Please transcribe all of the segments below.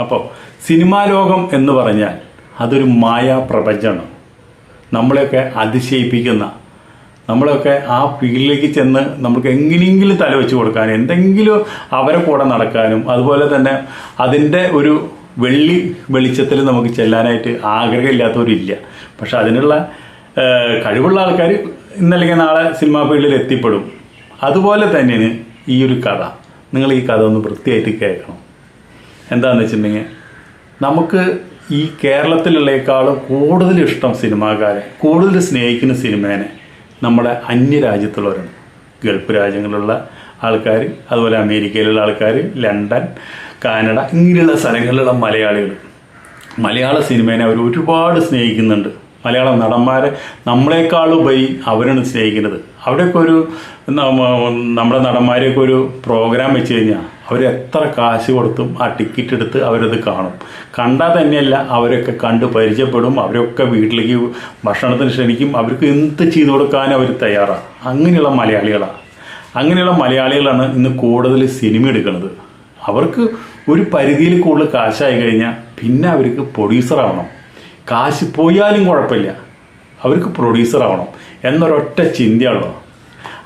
അപ്പോൾ സിനിമാ ലോകം എന്ന് പറഞ്ഞാൽ അതൊരു മായാ പ്രപഞ്ചമാണ്. നമ്മളെയൊക്കെ അതിശയിപ്പിക്കുന്ന നമ്മളൊക്കെ ആ ഫീൽഡിലേക്ക് ചെന്ന് നമുക്ക് എങ്ങനെയെങ്കിലും തലവെച്ച് കൊടുക്കാൻ എന്തെങ്കിലും അവരെ കൂടെ നടക്കാനും അതുപോലെ തന്നെ അതിന്റെ ഒരു വെള്ളി വെളിച്ചത്തിൽ നമുക്ക് ചെല്ലാനായിട്ട് ആഗ്രഹമില്ലാത്തവരില്ല. പക്ഷെ അതിനുള്ള കഴിവുള്ള ആൾക്കാർ ഇന്നല്ലെങ്കിൽ നാളെ സിനിമാ ഫീൽഡിൽ എത്തിപ്പെടും. അതുപോലെ തന്നെയാണ് ഈ ഒരു കഥ. നിങ്ങൾ ഈ കഥ ഒന്ന് വൃത്തിയായിട്ട് കേൾക്കണം. എന്താണെന്ന് വെച്ചിട്ടുണ്ടെങ്കിൽ നമുക്ക് ഈ കേരളത്തിലുള്ളേക്കാളും കൂടുതൽ ഇഷ്ടം സിനിമാക്കാരെ കൂടുതൽ സ്നേഹിക്കുന്ന സിനിമേനെ നമ്മുടെ അന്യരാജ്യത്തുള്ളവരാണ് ഗൾഫ് രാജ്യങ്ങളിലുള്ള ആൾക്കാർ അതുപോലെ അമേരിക്കയിലുള്ള ആൾക്കാർ ലണ്ടൻ കാനഡ ഇങ്ങനെയുള്ള സ്ഥലങ്ങളിലുള്ള മലയാളികൾ. മലയാള സിനിമേനെ അവർ ഒരുപാട് സ്നേഹിക്കുന്നുണ്ട്. മലയാള നടന്മാരെ നമ്മളെക്കാളുപരി അവരാണ് സ്നേഹിക്കുന്നത്. അവിടെയൊക്കെ ഒരു നമ്മുടെ നടന്മാരെയൊക്കെ ഒരു പ്രോഗ്രാം വെച്ച് കഴിഞ്ഞാൽ അവർ എത്ര കാശ് കൊടുത്തും ആ ടിക്കറ്റ് എടുത്ത് അവരത് കാണും. കണ്ടാൽ തന്നെയല്ല അവരൊക്കെ കണ്ട് പരിചയപ്പെടും അവരൊക്കെ വീട്ടിലേക്ക് ഭക്ഷണത്തിന് ക്ഷണിക്കും അവർക്ക് എന്ത് ചെയ്തു കൊടുക്കാൻ അവർ തയ്യാറാണ് അങ്ങനെയുള്ള മലയാളികളാണ് അങ്ങനെയുള്ള മലയാളികളാണ് ഇന്ന് കൂടുതൽ സിനിമ എടുക്കുന്നത്. അവർക്ക് ഒരു പരിധിയിൽ കൂടുതൽ കാശായി കഴിഞ്ഞാൽ പിന്നെ അവർക്ക് പ്രൊഡ്യൂസർ ആവണം. കാശ് പോയാലും കുഴപ്പമില്ല. അവർക്ക് പ്രൊഡ്യൂസർ ആവണം. എന്നൊരൊറ്റ ചിന്തയുള്ളൂ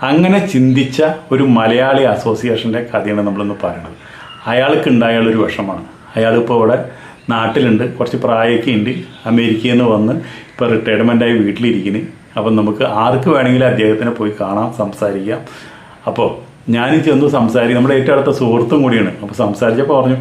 അങ്ങനെ ചിന്തിച്ച ഒരു മലയാളി അസോസിയേഷന്റെ കഥയാണ് നമ്മളിന്ന് പറയുന്നത് അയാൾക്ക് ഒരു വിഷമാണ്. അയാളിപ്പോൾ ഇവിടെ നാട്ടിലുണ്ട് കുറച്ച് പ്രായമൊക്കെ ഉണ്ട് അമേരിക്കയിൽ നിന്ന് വന്ന് ഇപ്പോൾ റിട്ടയർമെന്റായി വീട്ടിലിരിക്കുന്നു. അപ്പം നമുക്ക് ആർക്ക് വേണമെങ്കിലും അദ്ദേഹത്തിനെ പോയി കാണാം സംസാരിക്കാം. അപ്പോൾ ഞാൻ ചെന്ന് സംസാരിക്കും നമ്മുടെ ഏറ്റവും അടുത്ത സുഹൃത്തും കൂടിയാണ്. അപ്പോൾ സംസാരിച്ചപ്പോൾ പറഞ്ഞു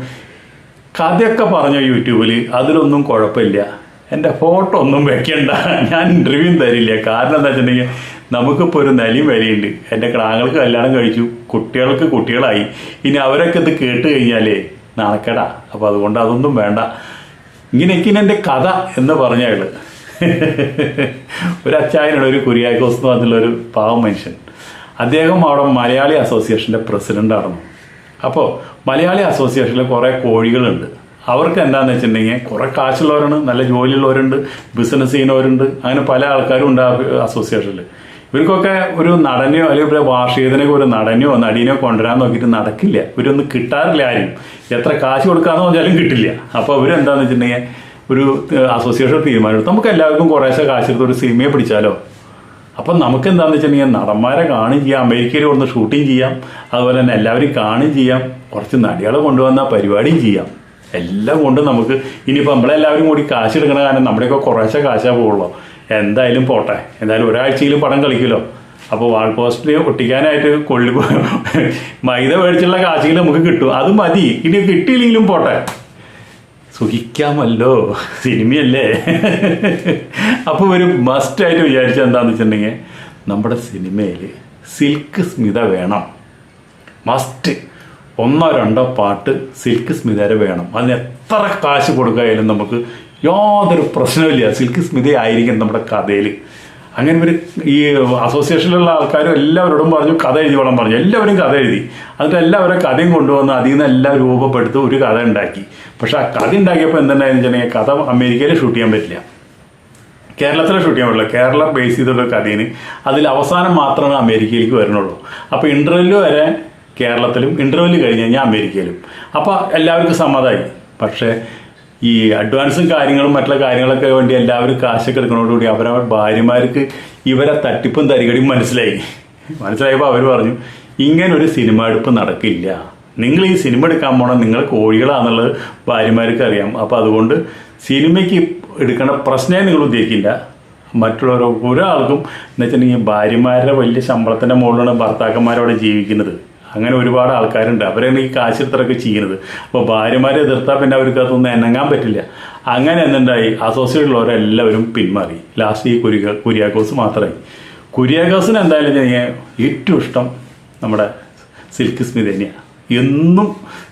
കഥയൊക്കെ പറഞ്ഞു യൂട്യൂബിൽ അതിലൊന്നും കുഴപ്പമില്ല. എന്റെ ഫോട്ടോ ഒന്നും വെക്കണ്ട. ഞാൻ ഇന്റർവ്യൂ തരില്ല. കാരണം എന്താ വെച്ചിട്ടുണ്ടെങ്കിൽ നമുക്കിപ്പോൾ ഒരു നിലയും വിലയുണ്ട്. എന്റെ ക്രാങ്ങൾക്ക് കല്യാണം കഴിച്ചു. കുട്ടികൾക്ക് കുട്ടികളായി. ഇനി അവരൊക്കെ ഇത് കേട്ട് കഴിഞ്ഞാലേ നാണക്കേടാ. അപ്പോൾ അതുകൊണ്ട് അതൊന്നും വേണ്ട. ഇങ്ങനെയൊക്കെയാണ് എന്റെ കഥ എന്ന് പറഞ്ഞാൽ ഒരു അച്ചായനുള്ള ഒരു കുര്യാക്കോസ് എന്ന് ഒരു പാവം മനുഷ്യൻ. അദ്ദേഹം അവിടെ മലയാളി അസോസിയേഷന്റെ പ്രസിഡന്റായിരുന്നു അപ്പോൾ മലയാളി അസോസിയേഷനിൽ കുറേ കോഴികളുണ്ട്. അവർക്ക് എന്താണെന്ന് വെച്ചിട്ടുണ്ടെങ്കിൽ കുറേ കാശുള്ളവരാണ് നല്ല ജോലിയുള്ളവരുണ്ട് ബിസിനസ് ചെയ്യുന്നവരുണ്ട്. അങ്ങനെ പല ആൾക്കാരും ഉണ്ട് അസോസിയേഷനിൽ ഇവർക്കൊക്കെ ഒരു നടനെയോ അല്ലെങ്കിൽ ഇവിടെ വാർഷികത്തിനൊക്കെ ഒരു നടനെയോ നടീനോ കൊണ്ടുവരാൻ നോക്കിയിട്ട് നടക്കില്ല. ഇവരൊന്നും കിട്ടാറില്ല ആരും. എത്ര കാശ് കൊടുക്കാന്ന് പറഞ്ഞാലും കിട്ടില്ല. അപ്പോൾ അവരെന്താന്ന് വെച്ചിട്ടുണ്ടെങ്കിൽ ഒരു അസോസിയേഷൻ തീരുമാനമെടുത്തു. നമുക്ക് എല്ലാവർക്കും കുറേശ്ശെ കാശെടുത്ത് ഒരു സിനിമയെ പിടിച്ചാലോ? അപ്പം നമുക്ക് എന്താണെന്ന് വെച്ചിട്ടുണ്ടെങ്കിൽ നടന്മാരെ കാണുകയും ചെയ്യാം. അമേരിക്കയിൽ കൊണ്ട് ഷൂട്ടിങ് ചെയ്യാം. അതുപോലെ തന്നെ എല്ലാവരും കാണുകയും ചെയ്യാം. കുറച്ച് നടികളെ കൊണ്ടുവന്ന പരിപാടിയും ചെയ്യാം. എല്ലാം കൊണ്ട് നമുക്ക് ഇനിയിപ്പോൾ നമ്മളെല്ലാവരും കൂടി കാശ് എടുക്കണ കാരണം നമ്മുടെയൊക്കെ കുറേശ്ശെ കാശാ പോകുള്ളൂ എന്തായാലും പോട്ടെ. എന്തായാലും ഒരാഴ്ചയിൽ പടം കളിക്കുമല്ലോ. അപ്പോൾ വാൾ പോസ്റ്റിൽ ഒട്ടിക്കാനായിട്ട് കൊള്ളി മൈദ മേടിച്ചുള്ള കാശെങ്കിലും നമുക്ക് കിട്ടും. അത് മതി. ഇനി കിട്ടിയില്ലെങ്കിലും പോട്ടെ. സുഖിക്കാമല്ലോ. സിനിമയല്ലേ? അപ്പോൾ ഒരു മസ്റ്റായിട്ട് വിചാരിച്ചത് എന്താണെന്ന് വെച്ചിട്ടുണ്ടെങ്കിൽ നമ്മുടെ സിനിമയിൽ സിൽക്ക് സ്മിത വേണം. മസ്റ്റ് ഒന്നോ രണ്ടോ പാട്ട് സിൽക്ക് സ്മിതരെ വേണം. അതിന് എത്ര കാശ് കൊടുക്കായാലും നമുക്ക് യാതൊരു പ്രശ്നമില്ല സിൽക്ക് സ്മിത ആയിരിക്കും നമ്മുടെ കഥയിൽ അങ്ങനെ ഒരു ഈ അസോസിയേഷനിലുള്ള ആൾക്കാരും എല്ലാവരോടും പറഞ്ഞു കഥ എഴുതി വേണം പറഞ്ഞു. എല്ലാവരും കഥ എഴുതി. എന്നിട്ട് എല്ലാവരും കഥയും കൊണ്ടുവന്ന് അതിൽ നിന്ന് എല്ലാം രൂപപ്പെടുത്തി ഒരു കഥ ഉണ്ടാക്കി. പക്ഷെ ആ കഥ ഉണ്ടാക്കിയപ്പോൾ വെച്ചിട്ടുണ്ടെങ്കിൽ കഥ അമേരിക്കയിൽ ഷൂട്ട് ചെയ്യാൻ പറ്റില്ല. കേരളത്തിൽ ഷൂട്ട് ചെയ്യാൻ പറ്റില്ല. കേരളം ബേസ് ചെയ്തുള്ള കഥയിന് അതിൽ അവസാനം മാത്രമേ അമേരിക്കയിലേക്ക് വരുന്നുള്ളൂ. അപ്പോൾ ഇന്റർവ്യൂ വരെ കേരളത്തിലും ഇന്റർവ്യൂൽ കഴിഞ്ഞ് കഴിഞ്ഞാൽ അമേരിക്കയിലും. അപ്പോൾ എല്ലാവർക്കും സമ്മതമായി പക്ഷേ ഈ അഡ്വാൻസും കാര്യങ്ങളും മറ്റുള്ള കാര്യങ്ങളൊക്കെ വേണ്ടി എല്ലാവരും കാശൊക്കെ എടുക്കുന്നതോടുകൂടി അവരവർ ഭാര്യമാർക്ക് ഇവരെ തട്ടിപ്പും തരികടിയും മനസ്സിലായി. മനസ്സിലായപ്പോൾ അവർ പറഞ്ഞു ഇങ്ങനൊരു സിനിമ എടുപ്പ് നടക്കില്ല. നിങ്ങൾ ഈ സിനിമ എടുക്കാൻ പോകണം നിങ്ങൾ കോഴികളാണെന്നുള്ളത് ഭാര്യമാർക്ക് അറിയാം. അപ്പോൾ അതുകൊണ്ട് സിനിമയ്ക്ക് എടുക്കണ പ്രശ്നമേ നിങ്ങൾ ഉദ്ദേശിക്കില്ല. മറ്റുള്ളവരോ ഒരാൾക്കും എന്ന് വെച്ചിട്ടുണ്ടെങ്കിൽ ഭാര്യമാരുടെ വലിയ ശമ്പളത്തിന്റെ മുകളിലാണ് ഭർത്താക്കന്മാരവിടെ ജീവിക്കുന്നത്. അങ്ങനെ ഒരുപാട് ആൾക്കാരുണ്ട്. അവരാണ് ഈ കാശിത്രമൊക്കെ ചെയ്യുന്നത്. അപ്പോൾ ഭാര്യമാരെ എതിർത്താൽ പിന്നെ അവർക്ക് അതൊന്നും പറ്റില്ല. അങ്ങനെ എന്തുണ്ടായി അസോസിയേറ്റുള്ളവരെല്ലാവരും പിന്മാറി. ലാസ്റ്റ് ഈ കുരിക കുര്യാക്കോസ് മാത്രമായി. കുര്യാക്കോസിന് എന്തായാലും ഞാൻ ഏറ്റവും ഇഷ്ടം നമ്മുടെ സിൽക്ക് സ്മിത തന്നെയാണ് എന്നും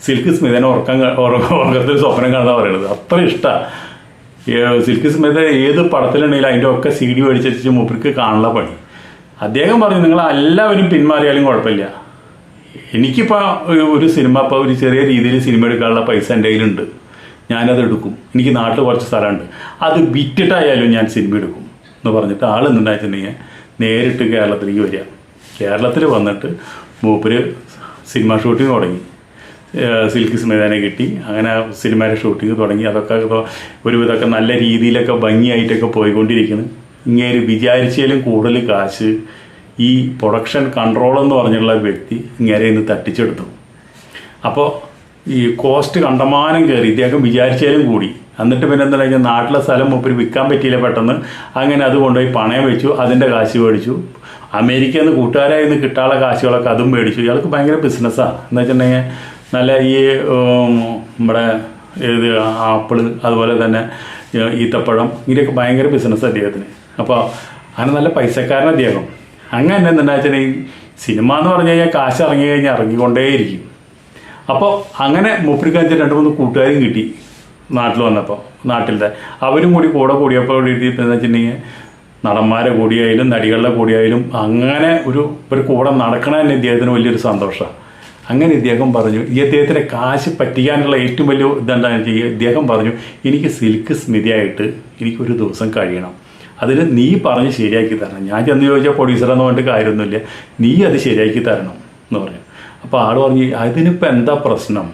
സിൽക്ക് സ്മിതനെ ഉറക്കം ഉറക്കത്തിൽ സ്വപ്നം കാണുന്ന പറയുന്നത്. അത്ര ഇഷ്ടമാണ് സിൽക്ക് സ്മിത ഏത് പടത്തിലുണ്ടെങ്കിലും അതിന്റെ ഒക്കെ സി ഡി മേടിച്ചു മൂപ്പർക്ക് കാണുന്ന പണി. അദ്ദേഹം പറഞ്ഞു നിങ്ങൾ എല്ലാവരും പിന്മാറിയാലും കുഴപ്പമില്ല. എനിക്കിപ്പോൾ ഒരു സിനിമ ഇപ്പോൾ ഒരു ചെറിയ രീതിയിൽ സിനിമ എടുക്കാനുള്ള പൈസ എന്റെ കയ്യിലുണ്ട്. ഞാനത് എടുക്കും. എനിക്ക് നാട്ടിൽ കുറച്ച് സ്ഥലമുണ്ട്. അത് വിറ്റിട്ടായാലും ഞാൻ സിനിമ എടുക്കും എന്ന് പറഞ്ഞിട്ട് ആൾ എന്തുണ്ടായിട്ടുണ്ടെങ്കിൽ നേരിട്ട് കേരളത്തിലേക്ക് വരിക. കേരളത്തിൽ വന്നിട്ട് മൂപ്പര് സിനിമ ഷൂട്ടിംഗ് തുടങ്ങി. സിൽക്ക് സ്മിതനെ കിട്ടി. അങ്ങനെ സിനിമയുടെ ഷൂട്ടിംഗ് തുടങ്ങി. അതൊക്കെ ഇപ്പോൾ ഒരുവിധമൊക്കെ നല്ല രീതിയിലൊക്കെ ഭംഗിയായിട്ടൊക്കെ പോയിക്കൊണ്ടിരിക്കുന്നു. ഇങ്ങനെ വിചാരിച്ചതിലും കൂടുതൽ കാശ് ഈ പ്രൊഡക്ഷൻ കൺട്രോൾ എന്ന് പറഞ്ഞുള്ള ഒരു വ്യക്തി ഇങ്ങനെ ഇന്ന് തട്ടിച്ചെടുത്തു. അപ്പോൾ ഈ കോസ്റ്റ് കണ്ടമാനം കയറി. ഇദ്ദേഹം വിചാരിച്ചാലും കൂടി. എന്നിട്ട് പിന്നെ എന്താ കഴിഞ്ഞാൽ നാട്ടിലെ സ്ഥലം ഒപ്പം വിൽക്കാൻ പറ്റിയില്ല പെട്ടെന്ന്. അങ്ങനെ അത് കൊണ്ടുപോയി പണയം വെച്ചു അതിന്റെ കാശ് മേടിച്ചു. അമേരിക്കയിൽ നിന്ന് കൂട്ടുകാരായി നിന്ന് കിട്ടാനുള്ള കാശുകളൊക്കെ അതും മേടിച്ചു. ഇയാൾക്ക് ഭയങ്കര ബിസിനസ്സാണ് എന്ന് വെച്ചിട്ടുണ്ടെങ്കിൽ നല്ല ഈ നമ്മുടെ ഏത് ആപ്പിൾ അതുപോലെ തന്നെ ഈത്തപ്പഴം ഇങ്ങനെയൊക്കെ ഭയങ്കര ബിസിനസ് അദ്ദേഹത്തിന് അപ്പോൾ അങ്ങനെ നല്ല പൈസക്കാരൻ അദ്ദേഹം അങ്ങനെ എന്താ ഈ സിനിമ എന്ന് പറഞ്ഞു കഴിഞ്ഞാൽ കാശ് ഇറങ്ങി കഴിഞ്ഞാൽ ഇറങ്ങിക്കൊണ്ടേയിരിക്കും. അപ്പോൾ അങ്ങനെ മൂപ്പരിക്കാഞ്ച് രണ്ട് മൂന്ന് കൂട്ടുകാരും കിട്ടി നാട്ടിൽ വന്നപ്പോൾ നാട്ടിലത്തെ. അവരും കൂടി കൂടെ കൂടിയപ്പോൾ കൂടിയിട്ട് എന്താ വെച്ചിട്ടുണ്ടെങ്കിൽ നടന്മാരെ കൂടിയായാലും നടികളുടെ കൂടിയായാലും അങ്ങനെ ഒരു ഒരു കൂടെ നടക്കണ തന്നെ ഇദ്ദേഹത്തിന് വലിയൊരു സന്തോഷമാണ് അങ്ങനെ ഇദ്ദേഹം പറഞ്ഞു ഈ അദ്ദേഹത്തിനെ കാശ് പറ്റിക്കാനുള്ള ഏറ്റവും വലിയ ഇതെന്താണെന്ന് വെച്ചാൽ ഇദ്ദേഹം പറഞ്ഞു എനിക്ക് സിൽക്ക് സ്മിതിയായിട്ട് എനിക്കൊരു ദിവസം കഴിയണം. അതിന് നീ പറഞ്ഞ് ശരിയാക്കി തരണം. ഞാൻ ചെന്ന് ചോദിച്ചാൽ പ്രൊഡ്യൂസറെന്ന് പറഞ്ഞിട്ട് കാര്യമൊന്നുമില്ല. നീ അത് ശരിയാക്കി തരണം എന്ന് പറഞ്ഞു. അപ്പോൾ ആൾ പറഞ്ഞു അതിനിപ്പോൾ എന്താ പ്രശ്നം?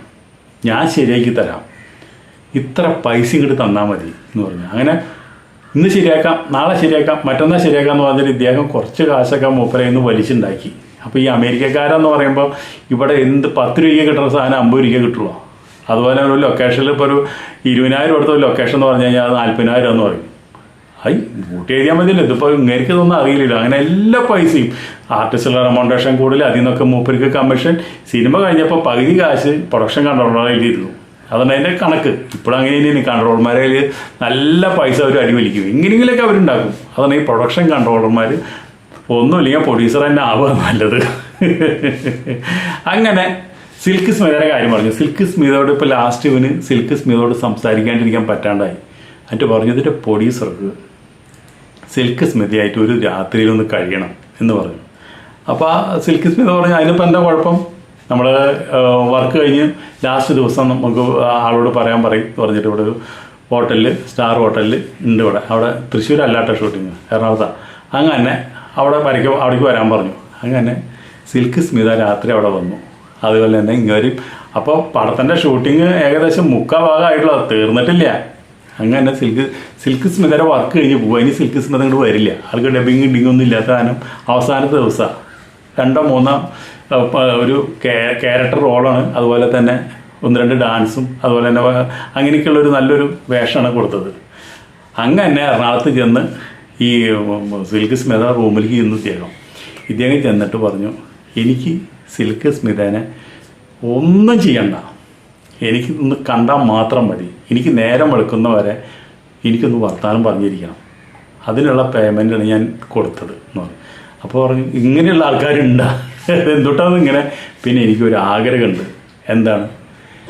ഞാൻ ശരിയാക്കി തരാം. ഇത്ര പൈസ ഇങ്ങോട്ട് തന്നാൽ മതി എന്ന് പറഞ്ഞു. അങ്ങനെ ഇന്ന് ശരിയാക്കാം നാളെ ശരിയാക്കാം മറ്റന്നാൾ ശരിയാക്കാം എന്ന് പറഞ്ഞിട്ട് ഇദ്ദേഹം കുറച്ച് കാശൊക്കെ മൂപ്പരയിൽ നിന്ന് വലിച്ചുണ്ടാക്കി. അപ്പോൾ ഈ അമേരിക്കക്കാരെന്ന് പറയുമ്പോൾ ഇവിടെ എന്ത് പത്ത് രൂപയ്ക്ക് കിട്ടുന്ന സാധനം അമ്പത് രൂപയ്ക്ക് കിട്ടുള്ളൂ. അതുപോലെ ഒരു ലൊക്കേഷനിൽ ഇപ്പോൾ ഒരു ഇരുപതിനായിരം എടുത്ത ഒരു ലൊക്കേഷൻ എന്ന് പറഞ്ഞു കഴിഞ്ഞാൽ അത് നാൽപ്പതിനായിരം എന്ന് പറയും. ഐ കൂട്ടി എഴുതിയാൽ മതിയല്ലോ. ഇതിപ്പോൾ ഇങ്ങനെയൊക്കെ ഇതൊന്നും അറിയില്ലല്ലോ. അങ്ങനെ എല്ലാ പൈസയും. ആർട്ടിസ്റ്റുകളുടെ റെമോണ്ടേഷൻ കൂടുതൽ അതിൽ നിന്നൊക്കെ മൂപ്പർക്ക് കമ്മീഷൻ സിനിമ കഴിഞ്ഞപ്പോൾ പകുതി കാശ് പ്രൊഡക്ഷൻ കൺട്രോളർ എഴുതിയിരുന്നു. അതുകൊണ്ട് അതിന്റെ കണക്ക്. ഇപ്പോഴും അങ്ങനെ തന്നെയാണ് കൺട്രോളർമാരെ നല്ല പൈസ അവർ അടിവലിക്കും. എങ്ങനെയെങ്കിലൊക്കെ അവരുണ്ടാക്കും. അതാണ് ഈ പ്രൊഡക്ഷൻ കൺട്രോളർമാർ ഒന്നുമില്ലെങ്കിൽ പ്രൊഡ്യൂസർ തന്നെ ആവുക നല്ലത്. അങ്ങനെ സിൽക്ക് സ്മിതയുടെ കാര്യം പറഞ്ഞു. സിൽക്ക് സ്മിതയോട് ഇപ്പോൾ ലാസ്റ്റ് ഇവന് സിൽക്ക് സ്മിതയോട് സംസാരിക്കാണ്ടിരിക്കാൻ പറ്റാണ്ടായി. എന്നിട്ട് പറഞ്ഞു ഇതിന്റെ പ്രൊഡ്യൂസർക്ക് സിൽക്ക് സ്മിതയായിട്ട് ഒരു രാത്രിയിലൊന്ന് കഴിയണം എന്ന് പറഞ്ഞു. അപ്പോൾ ആ സിൽക്ക് സ്മിത പറഞ്ഞു അതിനിപ്പോൾ എന്താ കുഴപ്പം? നമ്മൾ വർക്ക് കഴിഞ്ഞ് ലാസ്റ്റ് ദിവസം നമുക്ക് ആളോട് പറയാൻ പറയും പറഞ്ഞിട്ട് ഇവിടെ ഒരു ഹോട്ടലിൽ സ്റ്റാർ ഹോട്ടലിൽ ഉണ്ട് ഇവിടെ. അവിടെ തൃശ്ശൂർ അല്ലാട്ട ഷൂട്ടിങ് എറണാകുളത്താണ് അങ്ങനെ അവിടെ വരയ്ക്ക് അവിടേക്ക് വരാൻ പറഞ്ഞു. അങ്ങനെ സിൽക്ക് സ്മിത രാത്രി അവിടെ വന്നു. അതുപോലെ തന്നെ ഇങ്ങേരും അപ്പോൾ പടത്തിന്റെ ഷൂട്ടിങ് ഏകദേശം മുക്കാ ഭാഗമായിട്ടുള്ള തീർന്നിട്ടില്ല. അങ്ങനെ സിൽക്ക് സിൽക്ക് സ്മിതയുടെ വർക്ക് കഴിഞ്ഞ് പോകും അതിന് സിൽക്ക് സ്മിത ഇങ്ങോട്ട് വരില്ല. ആൾക്ക് ഡബിങ് ഡിങ് ഒന്നും ഇല്ലാത്ത കാരണം അവസാനത്തെ ദിവസമാണ് രണ്ടോ മൂന്നോ ഒരു ക്യാരക്ടർ റോളാണ് അതുപോലെ തന്നെ ഒന്ന് രണ്ട് ഡാൻസും അതുപോലെ തന്നെ അങ്ങനെയൊക്കെയുള്ള ഒരു നല്ലൊരു വേഷമാണ് കൊടുത്തത്. അങ്ങനെ എറണാകുളത്ത് ചെന്ന് ഈ സിൽക്ക് സ്മിത റൂമിലേക്ക് ചെന്ന് ഇദ്ദേഹം ഇദ്ദേഹം ചെന്നിട്ട് പറഞ്ഞു എനിക്ക് സിൽക്ക് സ്മിതനെ ഒന്നും ചെയ്യണ്ട. എനിക്ക് ഒന്ന് കണ്ടാൽ മാത്രം മതി. എനിക്ക് നേരം വെളുക്കുന്ന വരെ എനിക്കൊന്ന് വർത്തമാനം പറഞ്ഞിരിക്കണം. അതിനുള്ള പേയ്മെന്റാണ് ഞാൻ കൊടുത്തത് എന്ന് പറഞ്ഞു. അപ്പോൾ പറഞ്ഞു ഇങ്ങനെയുള്ള ആൾക്കാരുണ്ടാ? എന്തുകൊണ്ടാണ് ഇങ്ങനെ പിന്നെ എനിക്കൊരു ആഗ്രഹമുണ്ട്. എന്താണ്?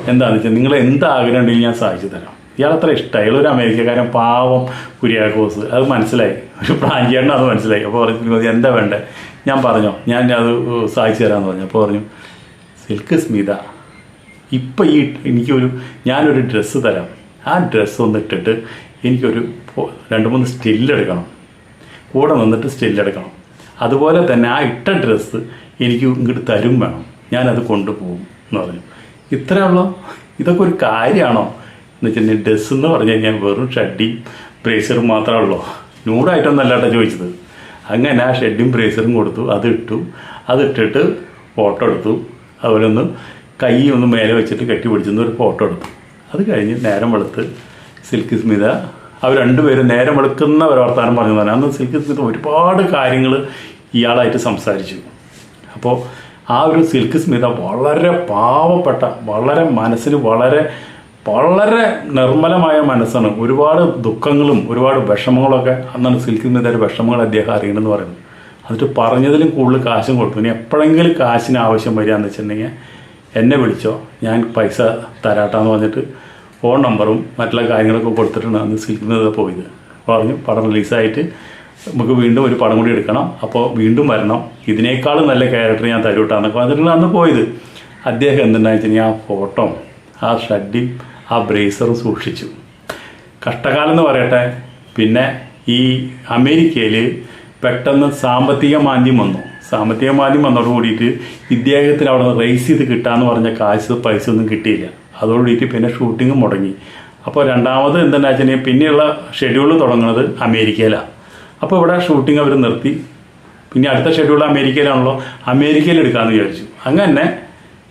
എന്താണെന്ന് വെച്ചാൽ നിങ്ങൾ എന്ത് ആഗ്രഹം ഉണ്ടെങ്കിൽ ഞാൻ സാധിച്ചു തരാം. ഇയാൾ അത്ര ഇഷ്ടമായി ഇയാളൊരു അമേരിക്കക്കാരൻ പാവം കുര്യാക്കോസ്. അത് മനസ്സിലായി. ഒരു പ്രാഞ്ചിയാണ് അത് മനസ്സിലായി. അപ്പോൾ പറഞ്ഞു എന്താ വേണ്ടേ? ഞാൻ പറഞ്ഞോ ഞാൻ അത് സാധിച്ചു തരാമെന്ന് പറഞ്ഞു. അപ്പോൾ പറഞ്ഞു സിൽക്ക് സ്മിത ഇപ്പം ഈ എനിക്കൊരു ഞാനൊരു ഡ്രസ്സ് തരാം. ആ ഡ്രസ്സ് ഒന്ന് ഇട്ടിട്ട് എനിക്കൊരു രണ്ട് മൂന്ന് സ്റ്റില്ലെടുക്കണം കൂടെ നിന്നിട്ട് സ്റ്റില്ലെടുക്കണം അതുപോലെ തന്നെ ആ ഇട്ട ഡ്രസ്സ് എനിക്ക് ഇങ്ങോട്ട് തരും വേണം. ഞാനത് കൊണ്ടുപോകും എന്ന് പറഞ്ഞു. ഇത്രയുള്ള ഇതൊക്കെ ഒരു കാര്യമാണോ? എന്ന് വെച്ചിട്ടുണ്ടെങ്കിൽ ഡ്രസ്സ് എന്ന് പറഞ്ഞു കഴിഞ്ഞാൽ വെറും ഷഡ്ഡിയും ബ്രേസറും മാത്രമേ ഉള്ളൂ. നൂടായിട്ടൊന്നും അല്ലാട്ടോ ചോദിച്ചത്. അങ്ങനെ ആ ഷെഡും ബ്രേസറും കൊടുത്തു. അത് ഇട്ടു. അത് ഇട്ടിട്ട് ഫോട്ടോ എടുത്തു. ഒന്ന് കൈ ഒന്ന് മേലെ വെച്ചിട്ട് കെട്ടി പിടിച്ചെന്ന് ഒരു ഫോട്ടോ എടുത്തു. അത് കഴിഞ്ഞ് നേരം വെളുത്ത് സിൽക്ക് സ്മിത അവർ രണ്ടുപേരും നേരം വെളുക്കുന്ന ഒരു വർത്തമാനം പറഞ്ഞു തന്നെ അന്ന് സിൽക്ക് സ്മിത ഒരുപാട് കാര്യങ്ങൾ ഇയാളായിട്ട് സംസാരിച്ചു. അപ്പോൾ ആ ഒരു സിൽക്ക് സ്മിത വളരെ പാവപ്പെട്ട വളരെ മനസ്സിന് വളരെ വളരെ നിർമ്മലമായ മനസ്സാണ്. ഒരുപാട് ദുഃഖങ്ങളും ഒരുപാട് വിഷമങ്ങളൊക്കെ അന്നാണ് സിൽക്ക് സ്മിതയുടെ വിഷമങ്ങൾ അദ്ദേഹം അറിയണമെന്ന് പറയുന്നത്. എന്നിട്ട് പറഞ്ഞതിലും കൂടുതൽ കാശും കൊടുത്തു. ഇനി എപ്പോഴെങ്കിലും കാശിന് ആവശ്യം വരികയെന്ന് വെച്ചിട്ടുണ്ടെങ്കിൽ എന്നെ വിളിച്ചോ? ഞാൻ പൈസ തരാട്ടാന്ന് പറഞ്ഞിട്ട് ഫോൺ നമ്പറും മറ്റുള്ള കാര്യങ്ങളൊക്കെ കൊടുത്തിട്ടാണ് അന്ന് സിൽക്ക് സ്മിത പോയത്. പറഞ്ഞു പടം റിലീസായിട്ട് നമുക്ക് വീണ്ടും ഒരു പടം കൂടി എടുക്കണം. അപ്പോൾ വീണ്ടും വരണം. ഇതിനേക്കാളും നല്ല ക്യാരക്ടർ ഞാൻ തരൂട്ടാന്നൊക്കെ പറഞ്ഞിട്ടാണ് അന്ന് പോയത്. അദ്ദേഹം എന്തുണ്ടായെന്ന് ആ ഫോട്ടോ ആ ഷഡ്ഡിയും ആ ബ്രേസറും സൂക്ഷിച്ചു. കഷ്ടകാലം എന്ന് പറയട്ടെ. പിന്നെ ഈ അമേരിക്കയിൽ പെട്ടെന്ന് സാമ്പത്തിക മാന്ദ്യം വന്നു. സാമ്പത്തിക മാന്ദ്യം വന്നതോട് കൂടിയിട്ട് ഇദ്ദേഹത്തിന് അവിടെ റേസ് ചെയ്ത് കിട്ടാന്ന് പറഞ്ഞ കാശ് പൈസ ഒന്നും കിട്ടിയില്ല. അതോടുകൂടിയിട്ട് പിന്നെ ഷൂട്ടിംഗ് മുടങ്ങി. അപ്പോൾ രണ്ടാമത് എന്താണെന്ന് വെച്ചാൽ പിന്നെയുള്ള ഷെഡ്യൂൾ തുടങ്ങുന്നത് അമേരിക്കയിലാണ് അപ്പോൾ ഇവിടെ ഷൂട്ടിംഗ് അവർ നിർത്തി. പിന്നെ അടുത്ത ഷെഡ്യൂൾ അമേരിക്കയിലാണല്ലോ. അമേരിക്കയിൽ എടുക്കാമെന്ന് വിചാരിച്ചു. അങ്ങനെ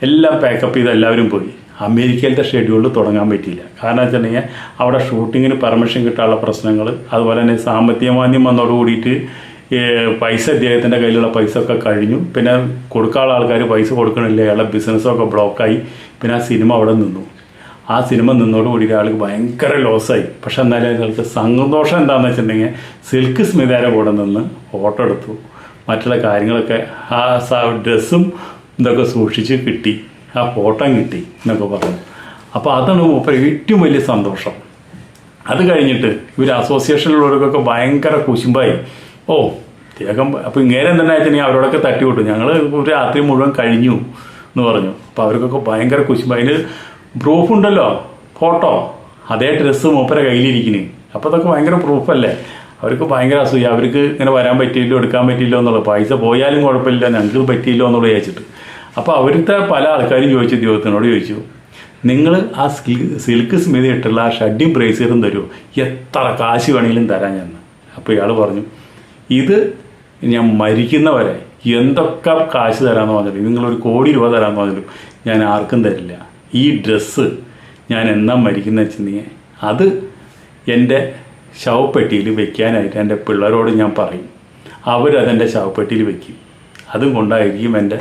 എല്ലാം പാക്കപ്പ് ചെയ്ത് എല്ലാവരും പോയി. അമേരിക്കയിലത്തെ ഷെഡ്യൂൾ തുടങ്ങാൻ പറ്റിയില്ല. കാരണം വെച്ചിട്ടുണ്ടെങ്കിൽ അവിടെ ഷൂട്ടിങ്ങിന് പെർമിഷൻ കിട്ടാനുള്ള പ്രശ്നങ്ങൾ അതുപോലെ തന്നെ സാമ്പത്തിക മാന്യം വന്നതോട് കൂടിയിട്ട് പൈസ ഇദ്ദേഹത്തിന്റെ കയ്യിലുള്ള പൈസ ഒക്കെ കഴിഞ്ഞു. പിന്നെ കൊടുക്കാനുള്ള ആൾക്കാർ പൈസ കൊടുക്കണില്ല? അയാളുടെ ബിസിനസ്സൊക്കെ ബ്ലോക്കായി പിന്നെ ആ സിനിമ അവിടെ നിന്നു. ആ സിനിമ നിന്നോട് കൂടിയിട്ട് ആൾക്ക് ഭയങ്കര ലോസായി പക്ഷെ എന്നാലും അയാൾക്ക് സന്തോഷം എന്താണെന്ന് വെച്ചിട്ടുണ്ടെങ്കിൽ സിൽക്ക് സ്മിതാര കൂടെ നിന്ന് ഫോട്ടോ എടുത്തു. മറ്റുള്ള കാര്യങ്ങളൊക്കെ ആ ഡ്രസ്സും ഇതൊക്കെ സൂക്ഷിച്ച് കിട്ടി. ആ ഫോട്ടോയും കിട്ടി എന്നൊക്കെ പറഞ്ഞു. അപ്പോൾ അതാണ് മൂപ്പർ ഏറ്റവും വലിയ സന്തോഷം. അത് കഴിഞ്ഞിട്ട് ഇവർ അസോസിയേഷനിലുള്ളവർക്കൊക്കെ ഭയങ്കര കുശുമ്പായി. ഓ തേകം അപ്പോൾ ഇങ്ങനെ എന്തെന്ന് അയച്ചാൽ അവരോടൊക്കെ തട്ടി വിട്ടു ഞങ്ങൾ രാത്രി മുഴുവൻ കഴിഞ്ഞു എന്ന് പറഞ്ഞു. അപ്പോൾ അവർക്കൊക്കെ ഭയങ്കര കുശുമ്പ്. അതിന് പ്രൂഫ് ഉണ്ടല്ലോ ഫോട്ടോ അതേ ഡ്രസ്സ് മൂപ്പരെ കയ്യിലിരിക്കുന്നു അപ്പോൾ അതൊക്കെ ഭയങ്കര പ്രൂഫല്ലേ അവർക്ക് ഭയങ്കര അസൂയ. അവർക്ക് ഇങ്ങനെ വരാൻ പറ്റിയില്ലോ എടുക്കാൻ പറ്റിയില്ലോ എന്നുള്ളത്. പൈസ പോയാലും കുഴപ്പമില്ല ഞങ്ങൾക്ക് പറ്റിയില്ലോ എന്നുള്ളത് ചോദിച്ചിട്ട് അപ്പോൾ അവരുടെ പല ആൾക്കാരും ചോദിച്ചു ദൈവത്തിനോട് ചോദിച്ചു നിങ്ങൾ ആ സിൽക്ക് സ്മിതി ഇട്ടുള്ള ആ ഷഡ്ഡിയും ബ്രേസറും തരുമോ എത്ര കാശ് വേണമെങ്കിലും തരാൻ ഞാൻ അപ്പോൾ ഇയാൾ പറഞ്ഞു ഇത് ഞാൻ മരിക്കുന്നവരെ എന്തൊക്കെ കാശ് തരാമെന്ന് പറഞ്ഞാലും നിങ്ങളൊരു കോടി രൂപ തരാമെന്ന് പറഞ്ഞിട്ടും ഞാൻ ആർക്കും തരില്ല. ഈ ഡ്രസ്സ് ഞാൻ എന്നാ മരിക്കുന്ന വെച്ചിട്ടുണ്ടെങ്കിൽ അത് എന്റെ ശവപ്പെട്ടിയിൽ വെക്കാനായിട്ട് എന്റെ പിള്ളേരോട് ഞാൻ പറയും. അവരതെന്റെ ശവപ്പെട്ടിയിൽ വെക്കും. അതും കൊണ്ടായിരിക്കും എന്റെ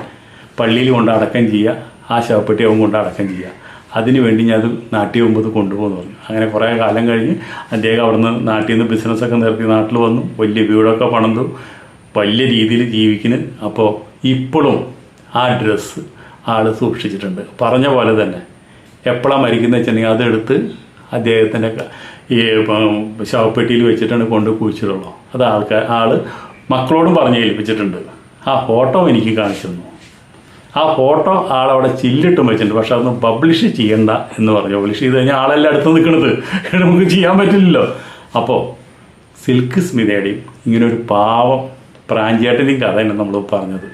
പള്ളിയിൽ കൊണ്ട് അടക്കം ചെയ്യുക ആ ശവപ്പെട്ടി അവൻ കൊണ്ട് അടക്കം ചെയ്യുക. അതിന് വേണ്ടി ഞാൻ അത് നാട്ടിൽ പോകുമ്പോൾ കൊണ്ടുപോകുന്നു പറഞ്ഞു. അങ്ങനെ കുറേ കാലം കഴിഞ്ഞ് അദ്ദേഹം അവിടുന്ന് നാട്ടിൽ നിന്ന് ബിസിനസ്സൊക്കെ നിർത്തി നാട്ടിൽ വന്നു. വലിയ വീടൊക്കെ പണന്തു വലിയ രീതിയിൽ ജീവിക്കുന്നു. അപ്പോൾ ഇപ്പോഴും ആ ഡ്രസ്സ് ആൾ സൂക്ഷിച്ചിട്ടുണ്ട്. പറഞ്ഞ പോലെ തന്നെ എപ്പോഴാണ് മരിക്കുന്നത് വെച്ചിട്ടുണ്ടെങ്കിൽ അതെടുത്ത് അദ്ദേഹത്തിന്റെ ഈ ശവപ്പെട്ടിയിൽ വെച്ചിട്ടാണ് കൊണ്ട് കുഴിച്ചിട്ടുള്ളൂ അത് ആൾക്കാർ ആൾ മക്കളോടും പറഞ്ഞ് ഏൽപ്പിച്ചിട്ടുണ്ട്. ആ ഫോട്ടോ എനിക്ക് കാണിച്ചു തന്നു. ആ ഫോട്ടോ ആളവിടെ ചില്ലിട്ടും വെച്ചിട്ടുണ്ട്. പക്ഷെ അതൊന്നും പബ്ലിഷ് ചെയ്യണ്ട എന്ന് പറഞ്ഞു. പബ്ലിഷ് ചെയ്ത് കഴിഞ്ഞാൽ ആളെല്ലാം അടുത്ത് നിൽക്കുന്നത് നമുക്ക് ചെയ്യാൻ പറ്റില്ലല്ലോ. അപ്പോൾ സിൽക്ക് സ്മിതയുടെയും ഇങ്ങനെ ഒരു പാവം പ്രാഞ്ചേട്ടന്റെയും കഥയാണ് നമ്മൾ പറഞ്ഞത്.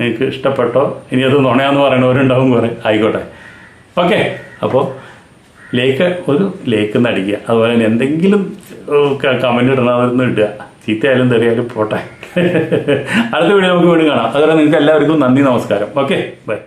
നിങ്ങൾക്ക് ഇഷ്ടപ്പെട്ടോ? ഇനി അത് നുണയാന്ന് പറയണവരുണ്ടാവും കുറേ ആയിക്കോട്ടെ. ഓക്കെ. അപ്പോൾ ലേക്ക് ഒരു ലേക്ക് നടിക്കുക. അതുപോലെ തന്നെ എന്തെങ്കിലും കമന്റ് ഇടണമെന്ന് ഇടുക. ചീത്തയായാലും തെറിയാലും പോട്ടെ. അടുത്ത വീഡിയോ നമുക്ക് വീണ്ടും കാണാം. അതുപോലെ നിങ്ങൾക്ക് എല്ലാവർക്കും നന്ദി നമസ്കാരം. Okay bye